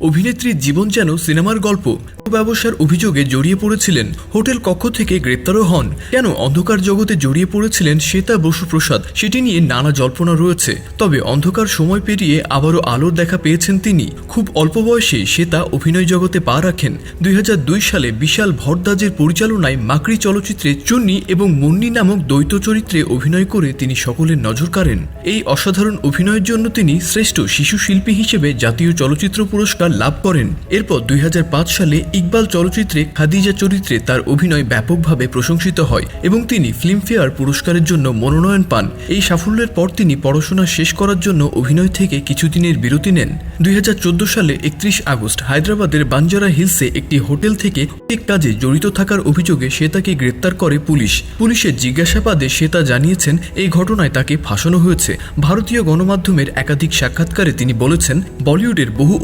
অভিনেত্রীর জীবন যেন সিনেমার গল্প ব্যবসার অভিযোগে জড়িয়ে পড়েছিলেন। হোটেল কক্ষ থেকে গ্রেপ্তারও হন। কেন অন্ধকার জগতে জড়িয়ে পড়েছিলেন শ্বেতা বসু প্রসাদ সেটি নিয়ে নানা জল্পনা রয়েছে। তবে অন্ধকার সময় পেরিয়ে আবারও আলোর দেখা পেয়েছেন তিনি। খুব অল্প বয়সে শ্বেতা অভিনয় জগতে পা রাখেন। দুই হাজার দুই সালে বিশাল ভরদ্বাজের পরিচালনায় মাকড়ি চলচ্চিত্রে চুন্নি এবং মুন্নি নামক দ্বৈত চরিত্রে অভিনয় করে তিনি সকলের নজর কাড়েন। এই অসাধারণ অভিনয়ের জন্য তিনি শ্রেষ্ঠ শিশু শিল্পী হিসেবে জাতীয় চলচ্চিত্র পুরস্কার লাভ করেন। এরপর দুই হাজার পাঁচ সালে ইকবাল চলচ্চিত্রে খাদিজা চরিত্রে তার অভিনয় ব্যাপকভাবে প্রশংসিত হয় এবং তিনি ফিল্মফেয়ার পুরস্কারের জন্য মনোনয়ন পান। এই সাফল্যের পর তিনি পড়াশোনা শেষ করার জন্য অভিনয় থেকে কিছুদিনের বিরতি নেন। দুই হাজার চোদ্দ সালে একত্রিশ আগস্ট হায়দ্রাবাদের বাঞ্জারা হিলসে একটি হোটেল থেকে এক কাজে জড়িত থাকার অভিযোগে সে তাকে গ্রেপ্তার করে পুলিশ। পুলিশের জিজ্ঞাসাবাদে সে তা জানিয়েছেন, এই ঘটনায় তাকে ফাঁসানো হয়েছে। ভারতীয় গণমাধ্যমের একাধিক সাক্ষাৎকারে তিনি বলেছেন, বলিউডের বহু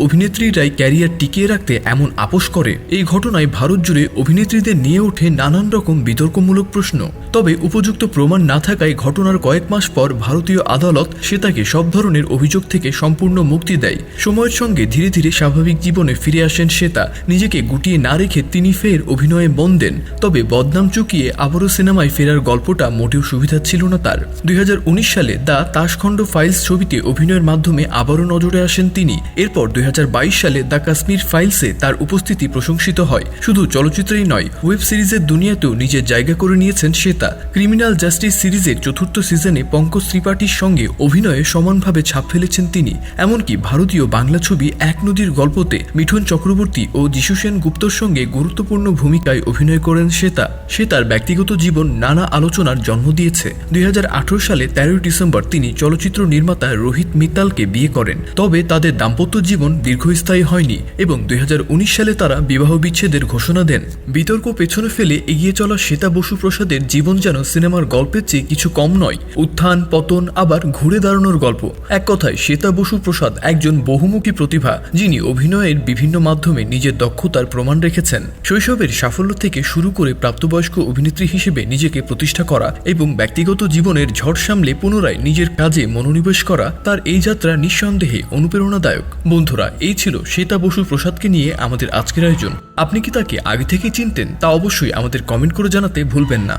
অভিনেত্রীরাই ক্যারিয়ার টিকিয়ে রাখতে এমন আপোষ করে। এই ঘটনায় ভারত জুড়ে অভিনেত্রীদের নিয়ে ওঠে নানান রকম বিতর্কমূলক প্রশ্ন। তবে উপযুক্ত প্রমাণ না থাকায় ঘটনার কয়েক মাস পর ভারতীয় আদালত সে তাকে সব ধরনের অভিযোগ থেকে সম্পূর্ণ মুক্তি দেয়। সময়ের সঙ্গে ধীরে ধীরে স্বাভাবিক জীবনে ফিরে আসেন শ্বেতা। নিজেকে গুটিয়ে না রেখে তিনি ফের অভিনয়ে মন দেন। তবে বদনাম চুকিয়ে আবারও সিনেমায় ফেরার গল্পটা মোটেও সুবিধা ছিল না তার। দুই হাজার উনিশ সালে দ্য তাসখণ্ড ফাইলস ছবিতে অভিনয়ের মাধ্যমে আবারও নজরে আসেন তিনি। এরপর দুই হাজার বাইশ সালে দ্য কাশ্মীর ফাইলসে তার উপস্থিতি প্রশংসিত হয়। শুধু চলচ্চিত্রেই নয়, ওয়েব সিরিজের দুনিয়াতেও নিজের জায়গা করে নিয়েছেন শ্বেতা। ক্রিমিনাল জাস্টিস সিরিজের চতুর্থ সিজনে পঙ্কজ ত্রিপাঠীর সঙ্গে অভিনয়ে সমানভাবে ছাপ ফেলেছেন তিনি। এমনকি ভারতীয় বাংলা ছবি এক নদীর গল্পতে মিঠুন চক্রবর্তী ও যিশু সেন গুপ্তর সঙ্গে গুরুত্বপূর্ণ ভূমিকায় অভিনয় করেন শ্বেতা। সে তার ব্যক্তিগত জীবন নানা আলোচনার জন্ম দিয়েছে। দুই হাজার আঠেরো সালে তেরোই ডিসেম্বর তিনি চলচ্চিত্র নির্মাতা রোহিত মিত্তালকে বিয়ে করেন। তবে তাদের দাম্পত্য জীবন দীর্ঘস্থায়ী হয়নি এবং দুই হাজার উনিশ সালে তারা বিবাহ বিচ্ছেদের ঘোষণা দেন। বিতর্ক পেছনে ফেলে এগিয়ে চলা শ্বেতা বসু প্রসাদের জীবন যেন সিনেমার গল্পের চেয়ে কিছু কম নয়, উত্থান, পতন, আবার ঘুরে দাঁড়ানোর গল্প। এক কথায়, শ্বেতা বসু প্রসাদ একজন বহুমুখী প্রতিভা, যিনি অভিনয়ের বিভিন্ন মাধ্যমে নিজের দক্ষতার প্রমাণ রেখেছেন। শৈশবের সাফল্য থেকে শুরু করে প্রাপ্তবয়স্ক অভিনেত্রী হিসেবে নিজেকে প্রতিষ্ঠা করা এবং ব্যক্তিগত জীবনের ঝড় সামলে পুনরায় নিজের কাজে মনোনিবেশ করা, তার এই যাত্রা নিঃসন্দেহে অনুপ্রেরণাদায়ক। বন্ধুরা, এই ছিল শ্বেতা বসু প্রসাদকে নিয়ে আমাদের আজকের আয়োজন। আপনি কি তাকে আগে থেকে চিনতেন? তা অবশ্যই আমাদের কমেন্ট করে জানাতে ভুলবেন না।